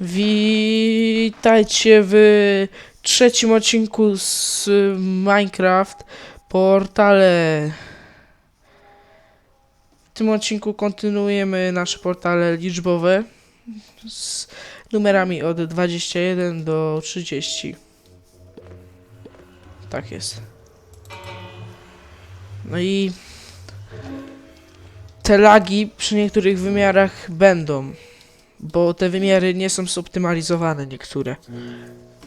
Witajcie w trzecim odcinku z Minecraft Portale. W tym odcinku kontynuujemy nasze portale liczbowe z numerami od 21 do 30. Tak jest. No i te lagi przy niektórych wymiarach będą bo te wymiary nie są zoptymalizowane niektóre.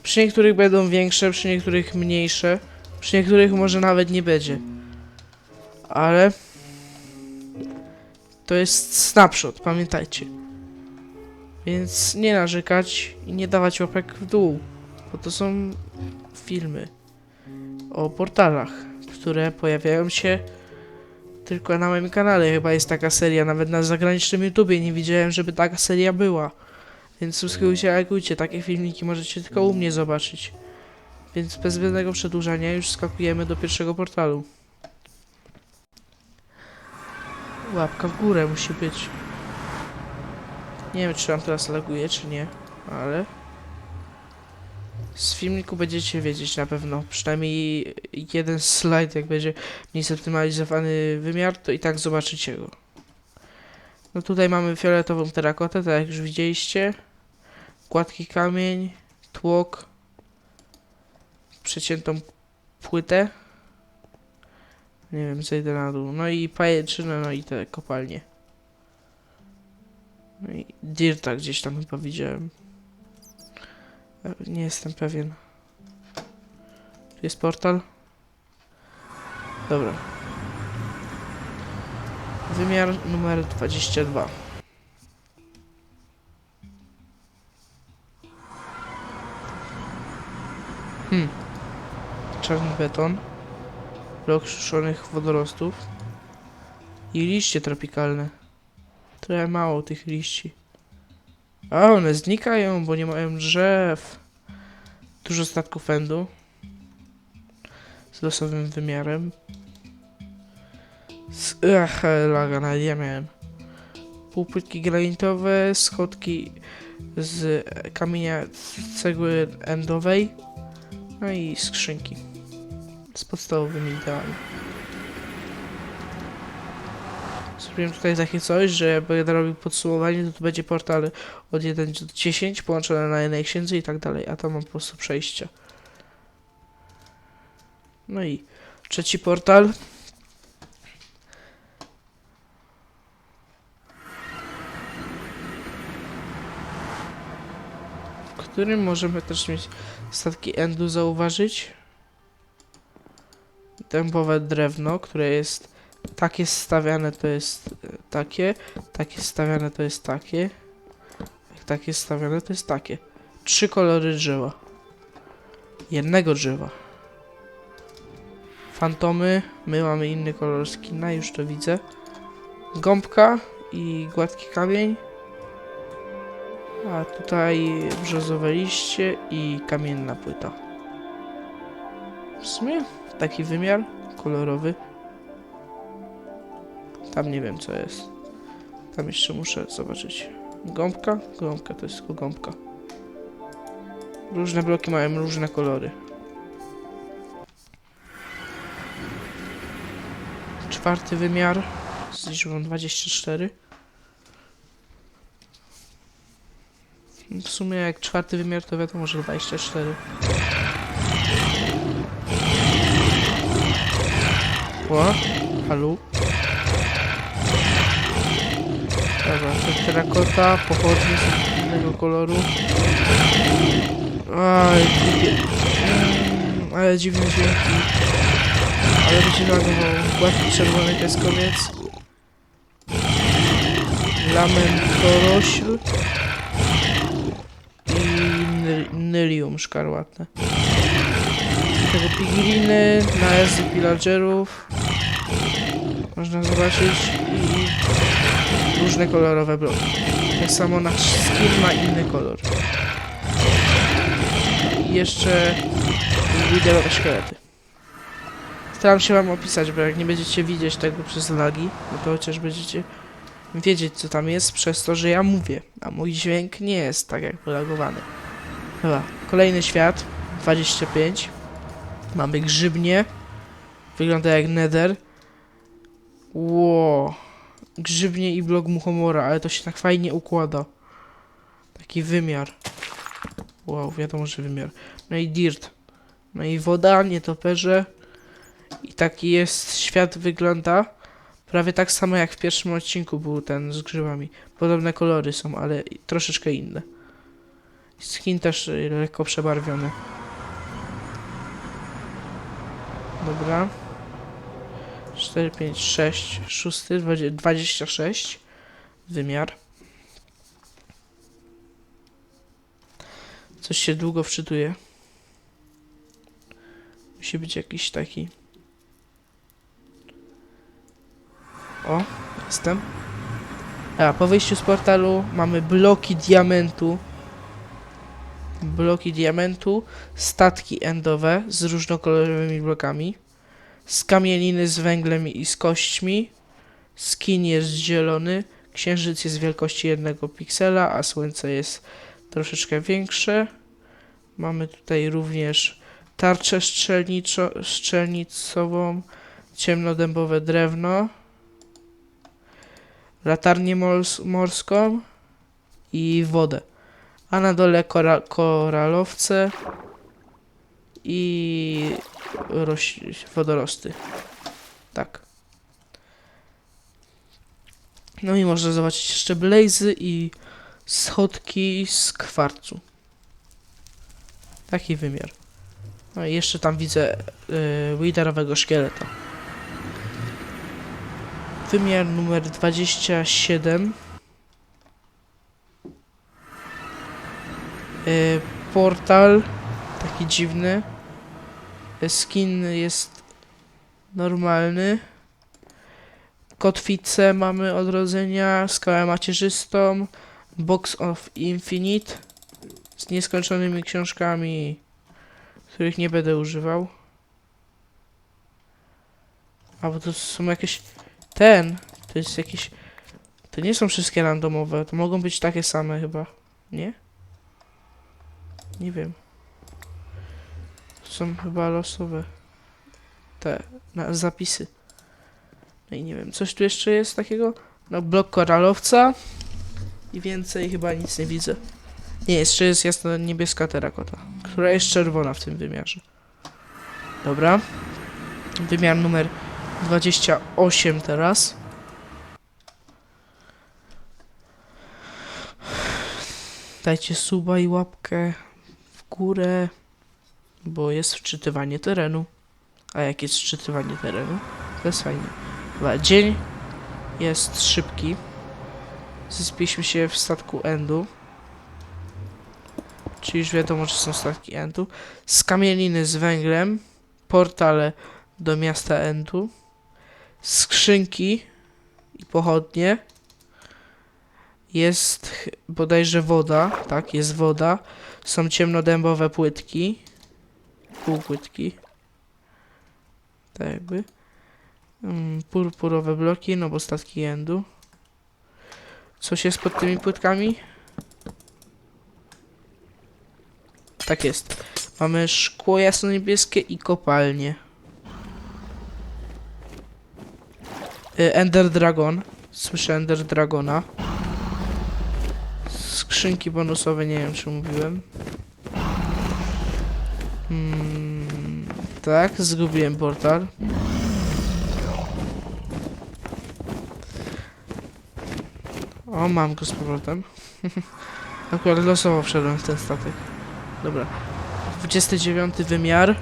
Przy niektórych będą większe, przy niektórych mniejsze, przy niektórych może nawet nie będzie. Ale to jest snapshot, pamiętajcie. Więc nie narzekać i nie dawać łapek w dół, bo to są filmy o portalach, które pojawiają się tylko na moim kanale chyba jest taka seria, nawet na zagranicznym YouTubie nie widziałem, żeby taka seria była. Więc subskrybujcie, lajkujcie, takie filmiki możecie tylko u mnie zobaczyć. Więc bez zbędnego przedłużania już skakujemy do pierwszego portalu. Łapka w górę musi być. Nie wiem, czy wam teraz laguje, czy nie, ale... Z filmiku będziecie wiedzieć na pewno, przynajmniej jeden slajd, jak będzie mniej zoptymalizowany wymiar, to i tak zobaczycie go. No tutaj mamy fioletową terakotę, tak jak już widzieliście. Gładki kamień, tłok, przeciętą płytę. Nie wiem, zejdę na dół. No i pajęczynę, no i te kopalnie. No i dirta gdzieś tam chyba widziałem. Nie jestem pewien. Tu jest portal? Dobra. Wymiar numer 22. Hmm. Czarny beton. Blok suszonych wodorostów. I liście tropikalne. Trochę mało tych liści. A, one znikają, bo nie mają drzew. Dużo statków endu. Z losowym wymiarem. Z, ach, laga, nawet ja miałem. Półpłytki granitowe, schodki z kamienia cegły endowej. No i skrzynki. Z podstawowymi ideami. Zrobiłem tutaj takie coś, że będę robił podsumowanie, to tu będzie portal od 1 do 10 połączone na jednej księdze i tak dalej, a tam mam po prostu przejścia. No i trzeci portal. W którym możemy też mieć statki endu zauważyć. Dębowe drewno, które jest takie stawiane to jest e, takie, takie stawiane to jest takie, takie stawiane to jest takie. Trzy kolory drzewa. Jednego drzewa. Fantomy, my mamy inny kolor skina, już to widzę. Gąbka i gładki kamień. A tutaj brzozowe liście i kamienna płyta. W sumie taki wymiar kolorowy. Tam nie wiem co jest. Tam jeszcze muszę zobaczyć. Gąbka? Gąbka to jest tylko gąbka. Różne bloki mają różne kolory. Czwarty wymiar z liczbą 24. W sumie jak czwarty wymiar to wiadomo, że 24. Ła? Halo? Dobra, to terakota, pochodnie są innego koloru. Aj. Mm, ale dziwne dźwięki. Ale będzie lagował. Gładki czerwony piaskowiec. Lamentorośl. I ny- nylium szkarłatne. Tego pigliny, najazdy pillagerów. Można zobaczyć i różne kolorowe bloki. Tak samo nasz skin ma inny kolor. I jeszcze widerowe szkielety. Staram się wam opisać, bo jak nie będziecie widzieć tego przez lagi, no to chociaż będziecie wiedzieć co tam jest przez to, że ja mówię, a mój dźwięk nie jest tak jak wylagowany. Chyba. Kolejny świat, 25. Mamy grzybnie. Wygląda jak nether. Ło. Grzybnie i blok muchomora, ale to się tak fajnie układa. Taki wymiar. Wow, wiadomo, że wymiar. No i dirt. No i woda, nietoperze. I taki jest, świat wygląda prawie tak samo jak w pierwszym odcinku był ten z grzybami. Podobne kolory są, ale troszeczkę inne. Skin też y, lekko przebarwiony. Dobra. 4, 5, 6, 6, 26. Wymiar. Coś się długo wczytuje. Musi być jakiś taki. O, jestem. A, po wyjściu z portalu mamy bloki diamentu. Bloki diamentu, statki endowe z różnokolorowymi blokami, skamieliny z węglem i z kośćmi, skin jest zielony, księżyc jest wielkości jednego piksela, a słońce jest troszeczkę większe. Mamy tutaj również tarczę strzelnicową, ciemnodębowe drewno, latarnię mors- morską i wodę. A na dole kora- koralowce i roś- wodorosty. Tak. No i można zobaczyć jeszcze blazy i schodki z kwarcu. Taki wymiar. No i jeszcze tam widzę yy, widerowego szkieleta. Wymiar numer 27. Yy, portal taki dziwny. Skin jest normalny. Kotwicę mamy odrodzenia, skałę macierzystą, Box of Infinite z nieskończonymi książkami, których nie będę używał. A bo to są jakieś. Ten, to jest jakieś. To nie są wszystkie randomowe, to mogą być takie same chyba, nie? Nie wiem. Są chyba losowe. Te na, zapisy. No i nie wiem, coś tu jeszcze jest takiego? No, blok koralowca. I więcej chyba nic nie widzę. Nie, jeszcze jest jasna niebieska terakota, która jest czerwona w tym wymiarze. Dobra. Wymiar numer 28 teraz. Dajcie suba i łapkę w górę, bo jest wczytywanie terenu. A jak jest wczytywanie terenu? To jest fajnie. Dobra, dzień jest szybki. Zespieliśmy się w statku Endu. Czyli już wiadomo, że są statki Endu. Skamieliny z węglem. Portale do miasta Endu. Skrzynki i pochodnie. Jest bodajże woda. Tak, jest woda. Są ciemnodębowe płytki. Półpłytki. Tak jakby. Mm, purpurowe bloki, no bo statki Endu. Coś jest pod tymi płytkami? Tak jest. Mamy szkło jasno-niebieskie i kopalnie. Y, Ender Dragon. Słyszę Ender Dragona. Skrzynki bonusowe, nie wiem czy mówiłem. Mm, tak, zgubiłem portal. O, mam go z powrotem. Akurat losowo wszedłem w ten statek. Dobra. 29 wymiar.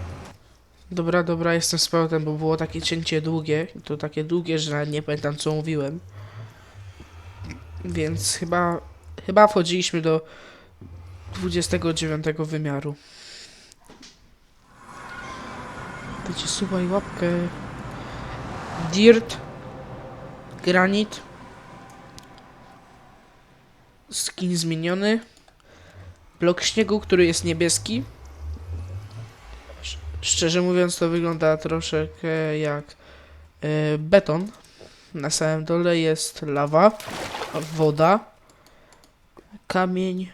Dobra, dobra, jestem z powrotem, bo było takie cięcie długie. To takie długie, że nawet nie pamiętam co mówiłem. Więc chyba, chyba wchodziliśmy do 29 wymiaru. Dajcie suba i łapkę. Dirt. Granit. Skin zmieniony. Blok śniegu, który jest niebieski. Sz- Szczerze mówiąc, to wygląda troszeczkę jak e, beton. Na samym dole jest lawa, woda, kamień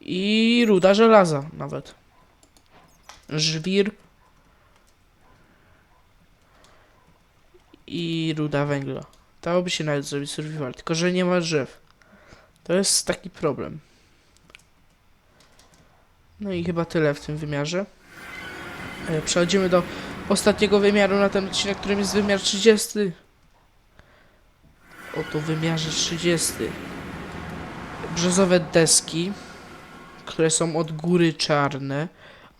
i ruda żelaza nawet. Żwir i ruda węgla. Dałoby się nawet zrobić survival, tylko że nie ma drzew. To jest taki problem. No i chyba tyle w tym wymiarze. E, Przechodzimy do ostatniego wymiaru na ten odcinek, którym jest wymiar 30. Oto wymiarze 30. Brzozowe deski, które są od góry czarne,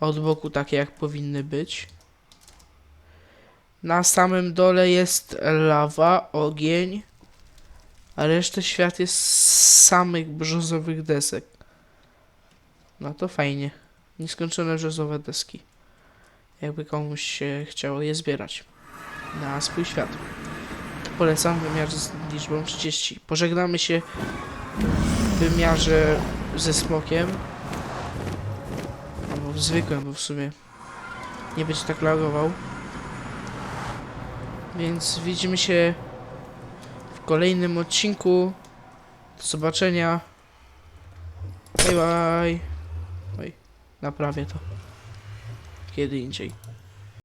od boku takie jak powinny być. Na samym dole jest lawa, ogień, a reszta świat jest z samych brzozowych desek. No to fajnie. Nieskończone brzozowe deski. Jakby komuś się chciało je zbierać na swój świat. To polecam wymiar z liczbą 30. Pożegnamy się w wymiarze ze smokiem. W zwykłym, bo w sumie nie będzie tak lagował. Więc widzimy się w kolejnym odcinku. Do zobaczenia. Bye bye. Oj, naprawię to. Kiedy indziej.